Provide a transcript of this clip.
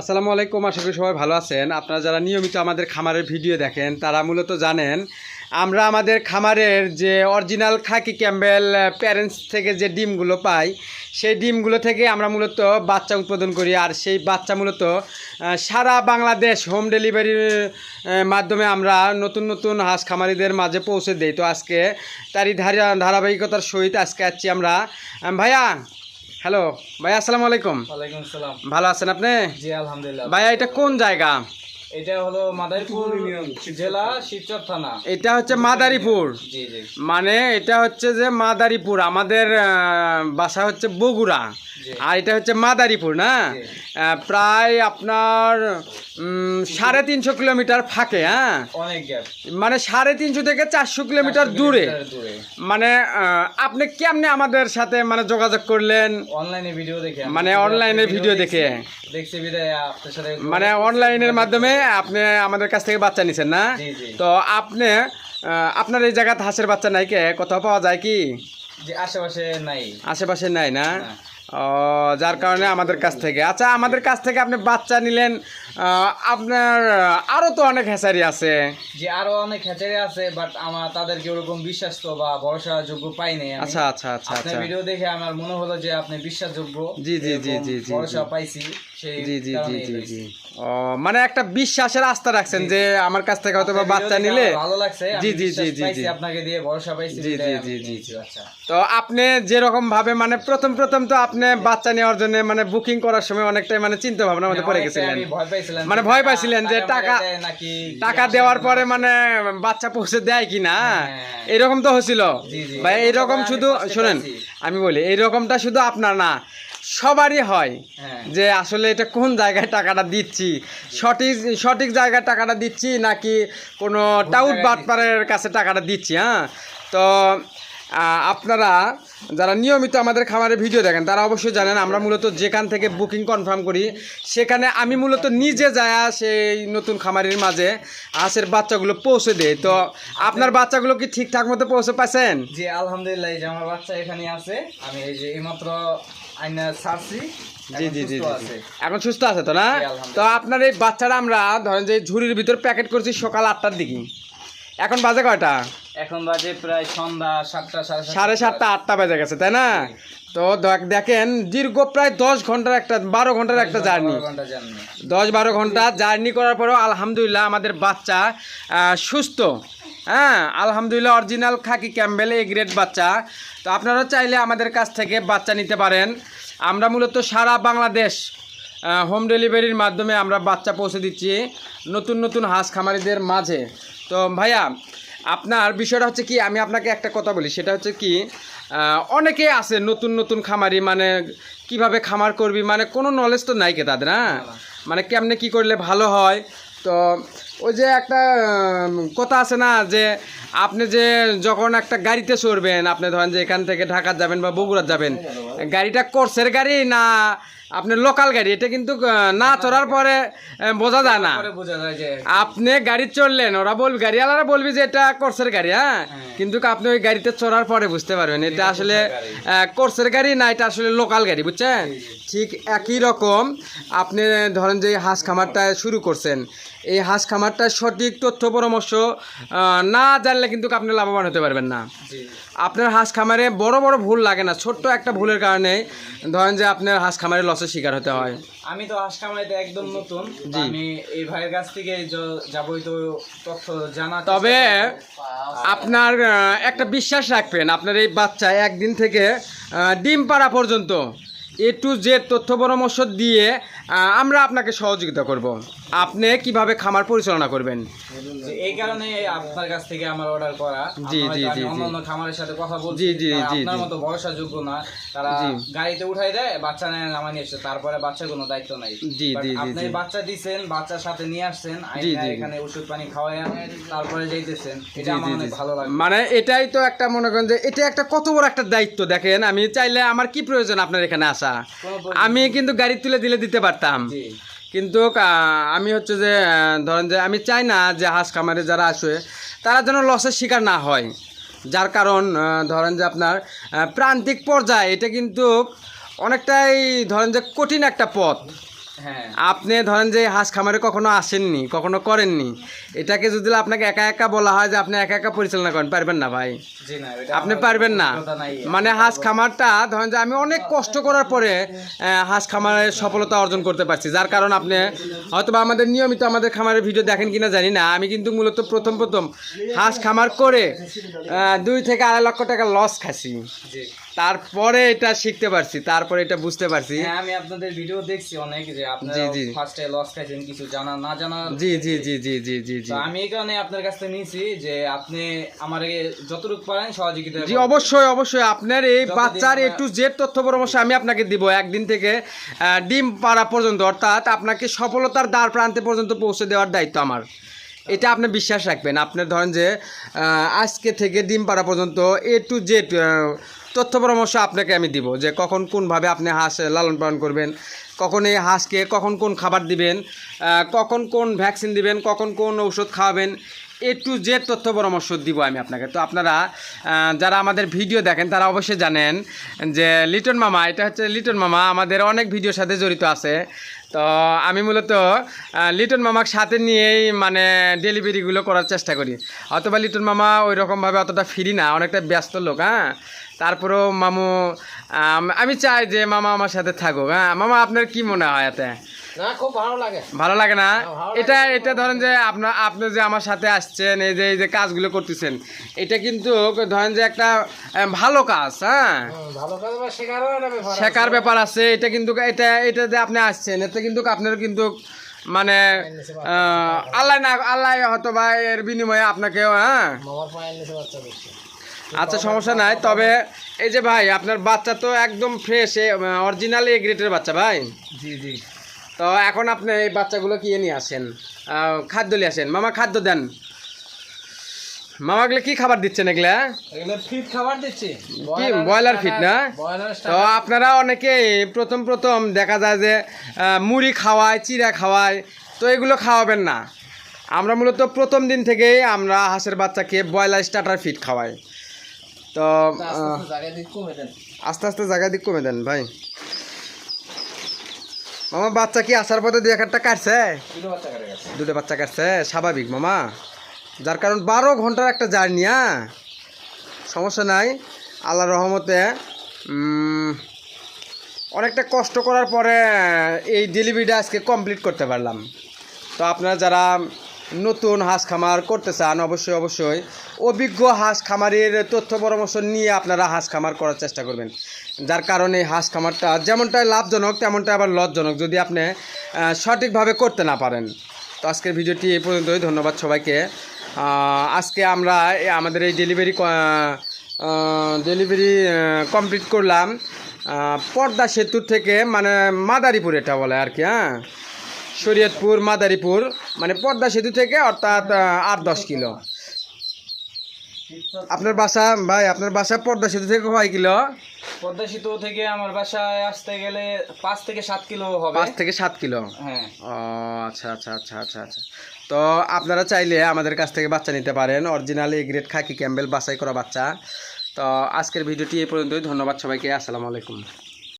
আসসালামু আলাইকুম, আশা করি সবাই ভালো আছেন। আপনারা যারা নিয়মিত আমাদের খামারের ভিডিও দেখেন, তারা মূলত জানেন, আমরা আমাদের খামারের যে অরিজিনাল খাকি ক্যাম্বেল প্যারেন্টস থেকে যে ডিমগুলো পাই, সেই ডিমগুলো থেকে আমরা মূলত বাচ্চা উৎপাদন করি। আর সেই বাচ্চা মূলত সারা বাংলাদেশ হোম ডেলিভারির মাধ্যমে আমরা নতুন নতুন হাঁস খামারিদের মাঝে পৌঁছে দেই। তো আজকে তারই ধারা, ধারাবাহিকতার সহিত আজকে আসছি আমরা। ভাইয়া হ্যালো ভাই আসসালামু আলাইকুম। ওয়ালাইকুম আসসালাম। ভালো আছেন আপনি? জি আলহামদুলিল্লাহ। ভাইয়া এটা কোন জায়গা? এটা হলো মাদারীপুর জেলা শিবচর থানা। এটা হচ্ছে মাদারীপুর। জি জি। মানে এটা হচ্ছে যে মাদারীপুর আমাদের বাসা হচ্ছে বগুড়া। আর এটা হচ্ছে মাদারীপুর না? প্রায় আপনার সাড়ে তিনশো কিলোমিটার ফাঁকে হ্যাঁ? মানে সাড়ে তিনশো থেকে চারশো কিলোমিটার দূরে। মানে আপনি কেমনে আমাদের সাথে মানে যোগাযোগ করলেন? অনলাইনে ভিডিও দেখে মানে অনলাইনে ভিডিও দেখে। মানে অনলাইনের মাধ্যমে আপনি আমাদের কাছ থেকে বাচ্চা নিছেন না। তো আপনি আপনার এই জায়গাতে হাঁসের বাচ্চা নাই কে? কোথাও পাওয়া যায় কি? আশেপাশে নাই। আশেপাশে নাই না। ও যার কারণে আমাদের কাছ থেকে। আচ্ছা আমাদের কাছ থেকে আপনি বাচ্চা নিলেন আপনার আরও তো অনেক হ্যাচারি আছে। যে আরও অনেক হ্যাচারি আছে বাট আমার তাদেরকে ওরকম বিশ্বাস্ত বা ভরসাযোগ্য পাই নাই আচ্ছা আচ্ছা আচ্ছা আচ্ছা। ভিডিও দেখে আমার মনে হলো যে আপনি বিশ্বাসযোগ্য জি, জি, জি, জি, জি, ভরসা পাইছি সেই জি জি জি জি জি। ও মানে একটা বিশ্বাসের আস্থা রাখছেন যে আমার কাছ থেকে হয়তো বাচ্চা নিলে ভালো লাগছে জি জি জি জি জি। আপনাকে দিয়ে ভরসা পাইছি জি, জি, জি, জি, আচ্ছা। তো আপনি যেরকম ভাবে মানে প্রথম প্রথম তো আপনি বাচ্চা নেওয়ার জন্য মানে বুকিং করার সময় অনেকটাই মানে চিন্তা ভাবনা মধ্যে পড়ে অনেকটাই গেছিলেন। মানে ভয় পাইছিলেন যে টাকা- টাকা দেওয়ার পরে মানে বাচ্চা পৌঁছে দেয় কি না হ্যাঁ। এরকম তো হয়েছিল। ভাই এরকম শুধু শোনেন আমি বলি এইরকমটা শুধু আপনার না। সবারই হয় হ্যাঁ। যে আসলে এটা কোন জায়গায় টাকাটা দিচ্ছি? সঠিক সঠিক জায়গায় টাকাটা দিচ্ছি নাকি কোনো টাউট বাটপারের কাছে টাকাটা দিচ্ছি হ্যাঁ? তো আপনারা যারা নিয়মিত আমাদের খামারে ভিডিও দেখেন তারা অবশ্যই জানেন আমরা মূলত যেখান থেকে বুকিং কনফার্ম করি সেখানে আমি মূলত নিজে যায় সেই নতুন খামারের মাঝে হাঁসের বাচ্চাগুলো পৌঁছে দেয় তো আপনার বাচ্চাগুলো কি ঠিকঠাক মতো পৌঁছে পাচ্ছেন জি আলহামদুলিল্লাহ আমার বাচ্চা এখানে আছে। আমি এই যে এইমাত্র জি জি জি সুস্থ জি, আছে। এখন সুস্থ আছে তো না? তো আপনার এই বাচ্চারা আমরা ধরেন যে ঝুড়ির ভিতর প্যাকেট করছি সকাল আটটার দিকে। এখন বাজে কয়টা? এখন বাজে প্রায় সন্ধ্যা সাতটা সাড়ে সাতটা। আটটা বেজে গেছে তাই না? তো দেখ- দেখেন দীর্ঘ প্রায় দশ ঘণ্টার একটা বারো ঘণ্টার একটা জার্নি। দশ বারো ঘণ্টা জার্নি করার পরেও আলহামদুলিল্লাহ আমাদের বাচ্চা সুস্থ। হ্যাঁ আলহামদুলিল্লাহ original khaki Campbell A grade বাচ্চা। তো আপনারা চাইলে আমাদের কাছ থেকে বাচ্চা নিতে পারেন। আমরা মূলত সারা বাংলাদেশ হোম ডেলিভারির মাধ্যমে আমরা বাচ্চা পৌঁছে দিচ্ছি নতুন নতুন হাঁস খামারিদের মাঝে। তো ভাইয়া, আপনার বিষয়টা হচ্ছে কি, আমি আপনাকে একটা কথা বলি, সেটা হচ্ছে কি অনেকে আছে নতুন নতুন খামারি মানে কীভাবে খামার করবি মানে কোনো নলেজ তো নাই কে তাদের হ্যাঁ? মানে কেমনে কি করলে ভালো হয় তো ওই যে একটা কথা আছে না যে আপনি যে যখন একটা গাড়িতে চড়বেন আপনি ধরেন যে এখান থেকে ঢাকা যাবেন বা বগুড়া যাবেন গাড়িটা কোর্সের গাড়ি না আপনার লোকাল গাড়ি? এটা কিন্তু না চড়ার পরে বোঝা যায় না। আপনি গাড়ি চড়লেন ওরা বলবে গাড়িওয়ালারা বলবি যে এটা কোর্সের গাড়ি হ্যাঁ? কিন্তু আপনি ওই গাড়িতে চড়ার পরে বুঝতে পারবেন এটা আসলে কোর্সের গাড়ি না এটা আসলে লোকাল গাড়ি বুঝছেন? ঠিক একই রকম আপনি ধরেন যে হাঁস খামারটা শুরু করছেন এই হাঁস খামারটা সঠিক তথ্য পরামর্শ না জানলে কিন্তু আপনি লাভবান হতে পারবেন না। আপনার হাঁস খামারে বড় বড় ভুল লাগে না ছোট্ট একটা ভুলের কারণে ধরেন যে আপনার হাঁস খামারে লসের শিকার হতে হয়। আমি তো হাঁস খামারিতে একদম নতুন। আমি এই ভাইয়ের কাছ থেকে য- যাবতীয় তথ্য জানা তবে আপনার একটা বিশ্বাস রাখবেন আপনার এই বাচ্চা একদিন থেকে ডিম পাড়া পর্যন্ত এ টু জেড তথ্য পরামর্শ দিয়ে আমরা আপনাকে সহযোগিতা করব। আপনি কীভাবে খামার পরিচালনা করবেন? এই কারণে আপনার কাছ থেকে আমার অর্ডার করা। জি, জি, জি। অন্যান্য খামারের সাথে কথা বলছি জি, জি, জি, আপনার। মতো ভরসাযোগ্য না। তারা গাড়িতে উঠাই দেয় বাচ্চা নেয় নামা নিয়ে এসছে তারপরে বাচ্চার কোনো দায়িত্ব নাই। জি, জি, জি, আপনি বাচ্চা দিছেন বাচ্চার সাথে নিয়ে আসছেন জি, জি। এখানে ওষুধ পানি খাওয়ায় তারপরে যাইতেছেন। এটা আমার অনেক ভালো লাগে। মানে এটাই তো একটা মনে করেন যে এটা একটা কত বড় একটা দায়িত্ব দেখেন। আমি চাইলে আমার কি প্রয়োজন আপনার এখানে আসা? আমি কিন্তু গাড়ি তুলে দিলে দিতে পারতাম। কিন্তু আমি হচ্ছে যে ধরেন যে আমি চাই না যে হাঁস খামারে যারা আসে তারা যেন লসের শিকার না হয়। যার কারণ ধরেন যে আপনার প্রান্তিক পর্যায়ে এটা কিন্তু অনেকটাই ধরেন যে কঠিন একটা পথ। আপনি ধরেন যে হাঁস খামারে কখনো আসেননি কখনো করেননি এটাকে যদি আপনাকে একা একা বলা হয় যে আপনি একা একা পরিচালনা করেন পারবেন না ভাই? আপনি পারবেন না। মানে হাঁস খামারটা ধরেন যে আমি অনেক কষ্ট করার পরে হাঁস খামারের সফলতা অর্জন করতে পারছি। যার কারণ আপনি হয়তো আমাদের নিয়মিত আমাদের খামারের ভিডিও দেখেন কিনা জানি না। আমি কিন্তু মূলত প্রথম প্রথম হাঁস খামার করে দুই থেকে আড়াই লক্ষ টাকা লস খাসি তারপরে এটা শিখতে পারছি তারপরে এটা বুঝতে পারছি। হ্যাঁ আমি আপনাদের ভিডিও দেখছি অনেক যে আপনারা। ফার্স্টে লস খাইছেন কিছু জানা না জানা জি জি জি জি জি জি জি। তো আমি এই কারণে আপনার কাছ থেকে নিয়েছি যে আপনি আমার যতটুকু পারেন সহযোগিতা জি অবশ্যই অবশ্যই। আপনার এই বাচ্চার এ টু জেড তথ্য পরামর্শ আমি আপনাকে দিব একদিন থেকে ডিম পাড়া পর্যন্ত অর্থাৎ আপনাকে সফলতার দ্বার প্রান্তে পর্যন্ত পৌঁছে দেওয়ার দায়িত্ব আমার। এটা আপনি বিশ্বাস রাখবেন। আপনার ধরেন যে আহ, আজকে থেকে ডিম পাড়া পর্যন্ত এ টু জেড তথ্য পরামর্শ আপনাকে আমি দিব যে কখন কোনভাবে আপনি হাঁস লালন পালন করবেন, কখন এই হাঁসকে, কখন কোন খাবার দিবেন কখন কোন ভ্যাকসিন দিবেন, কখন কোন ঔষধ খাওয়াবেন, এ টু জেড তথ্য পরামর্শ দিব আমি আপনাকে। তো আপনারা যারা আমাদের ভিডিও দেখেন, তারা অবশ্যই জানেন যে লিটন মামা, এটা হচ্ছে লিটন মামা, আমাদের অনেক ভিডিওর সাথে জড়িত আছে। তো আমি মূলত লিটন মামার সাথে নিয়েই মানে ডেলিভারিগুলো করার চেষ্টা করি। অথবা লিটন মামা ওই রকমভাবে অতটা ফ্রি না, অনেকটা ব্যস্ত লোক হ্যাঁ? তারপরেও মামু আমি চাই যে মামা আমার সাথে থাকুক হ্যাঁ? মামা আপনার কি মনে হয় এতে? না খুব ভালো লাগে। ভালো লাগে না? এটা এটা ধরেন যে আপনার আপনি যে আমার সাথে আসছেন এই যে এই যে কাজগুলো করতেছেন এটা কিন্তু ধরেন যে একটা আহ, ভালো কাজ হ্যাঁ? ভালো কাজ বা শেখারও একটা ব্যাপার আছে। শেখার ব্যাপার আছে এটা কিন্তু এটা এটা যে আপনি আসছেন এতে কিন্তু আপনার কিন্তু মানে আহ, আল্লাহ না আল্লাহ হয়তো বা এর বিনিময়ে আপনাকেও হ্যাঁ? মামার পায়ের নিচে বাচ্চা দিচ্ছে। আচ্ছা সমস্যা নাই। তবে এই যে ভাই আপনার বাচ্চা তো একদম ফ্রেশ অরিজিনাল এ গ্রেটের বাচ্চা ভাই? জি জি। তো এখন আপনি এই বাচ্চাগুলো কি নিয়ে আসেন? খাদ্য নিয়ে আসেন। মামা খাদ্য দেন। মামাগুলো কি খাবার দিচ্ছেন এগুলা? ফিট খাবার দিচ্ছি। কি ব্রয়লার ফিট না? তো আপনারা অনেকে প্রথম প্রথম দেখা যায় যে মুড়ি খাওয়ায় চিড়া খাওয়ায় তো এগুলো খাওয়াবেন না। আমরা মূলত প্রথম দিন থেকেই আমরা হাঁসের বাচ্চাকে ব্রয়লার স্টার্টার ফিট খাওয়াই। তো আস্তে আস্তে জায়গা দিক কমে দেন। ভাই। মামা বাচ্চা কি আসার পথে এক একটা কাটছে? দুটো বাচ্চা কাটছে স্বাভাবিক মামা। যার কারণ বারো ঘণ্টার একটা জার্নি হ্যাঁ? সমস্যা নাই। আল্লাহ রহমতে অনেকটা কষ্ট করার পরে এই ডেলিভারিটা আজকে কমপ্লিট করতে পারলাম। তো আপনারা যারা নতুন হাঁস খামার করতে চান, অবশ্যই অবশ্যই। অভিজ্ঞ হাঁস খামারের তথ্য পরামর্শ নিয়ে আপনারা হাঁস খামার করার চেষ্টা করবেন। যার কারণে হাঁস খামারটা যেমনটাই লাভজনক তেমনটাই আবার লজ্জনক যদি আপনি সঠিকভাবে করতে না পারেন। তো আজকের ভিডিওটি এই পর্যন্তই। ধন্যবাদ সবাইকে। আজকে আমরা আমাদের এই ডেলিভারি ডেলিভারি কমপ্লিট করলাম। পর্দা সেতুর থেকে মানে মাদারীপুর এটা বলে আর কি হ্যাঁ? শরীয়তপুর মাদারীপুর মানে পর্দা সেতু থেকে অর্থাৎ আট দশ কিলো। আপনার বাসা ভাই আপনার বাসা পর্দা সেতু থেকে কয় কিলো? পদ্মা সেতু থেকে আমার বাসায় আসতে গেলে পাঁচ থেকে সাত কিলো হবে। পাঁচ থেকে সাত কিলো? হ্যাঁ। ও আচ্ছা আচ্ছা আচ্ছা আচ্ছা আচ্ছা। তো আপনারা চাইলে আমাদের কাছ থেকে বাচ্চা নিতে পারেন। Original A grade khaki Campbell বাছাই করা বাচ্চা। তো আজকের ভিডিওটি এই পর্যন্তই। ধন্যবাদ সবাইকে। আসসালামু আলাইকুম।